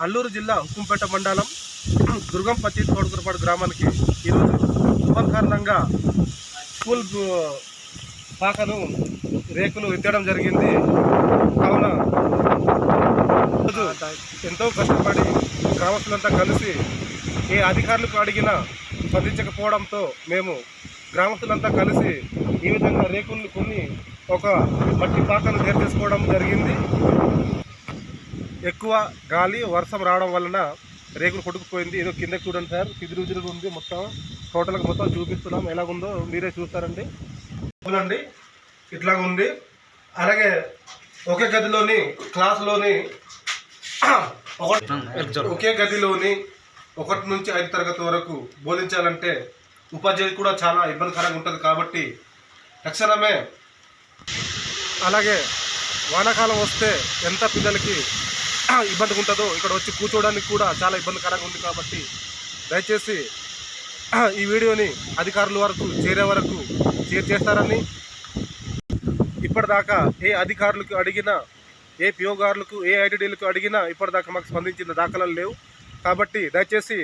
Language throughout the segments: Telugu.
అల్లూరు జిల్లా హుకుంపేట మండలం దుర్గంపతి తోడుకురపాడు గ్రామానికి ఈరోజు తుఫాన్ కారణంగా స్కూల్ పాకను రేకులు ఎత్తడం జరిగింది. కావున ఈరోజు ఎంతో కష్టపడి గ్రామస్తులంతా కలిసి ఏ అధికారులకు అడిగినా స్పందించకపోవడంతో మేము గ్రామస్తులంతా కలిసి ఈ విధంగా రేకులను కొన్ని ఒక మట్టి పాకను ఏర్పాటు చేసుకోవడం జరిగింది. ఎక్కువ గాలి వర్షం రావడం వలన రేకులు కొట్టుకుపోయింది. ఏదో కింద చూడండి సార్. పిదిరుజులుగా ఉంది మొత్తం. టోటల్గా మొత్తం చూపిస్తున్నాం. ఎలాగుందో మీరే చూస్తారండి. చూడండి. ఇట్లా ఉంది. అలాగే ఒకే గదిలోని క్లాసులోని ఒక- ఒకే గదిలోని ఒకటి నుంచి ఐదు తరగతి వరకు బోధించాలంటే ఉపాధ్యాయులు కూడా చాలా ఇబ్బందికరంగా ఉంటుంది కాబట్టి తక్షణమే అలాగే వానాకాలం వస్తే ఎంత పిల్లలకి ఇబ్బందిగా ఉంటుందో ఇక్కడ వచ్చి కూర్చోవడానికి కూడా చాలా ఇబ్బందికరంగా ఉంది కాబట్టి దయచేసి ఈ వీడియోని అధికారుల వరకు చేరే వరకు షేర్ చేస్తారని ఇప్పటిదాకా ఏ అధికారులకు అడిగినా ఏ పిఓ గారులకు ఏ ఐటీడీలకు అడిగినా ఇప్పటిదాకా మాకు స్పందించిన దాఖలాలు లేవు. కాబట్టి దయచేసి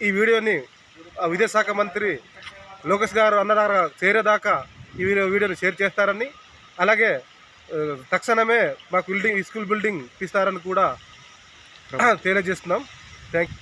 ఈ వీడియోని విదేశాఖ మంత్రి లోకేష్ గారు అన్నదాకా చేరేదాకా ఈ వీడియోని షేర్ చేస్తారని అలాగే తక్షణమే మాకు బిల్డింగ్ స్కూల్ బిల్డింగ్ ఇస్తారని కూడా తెలియజేస్తున్నాం. థ్యాంక్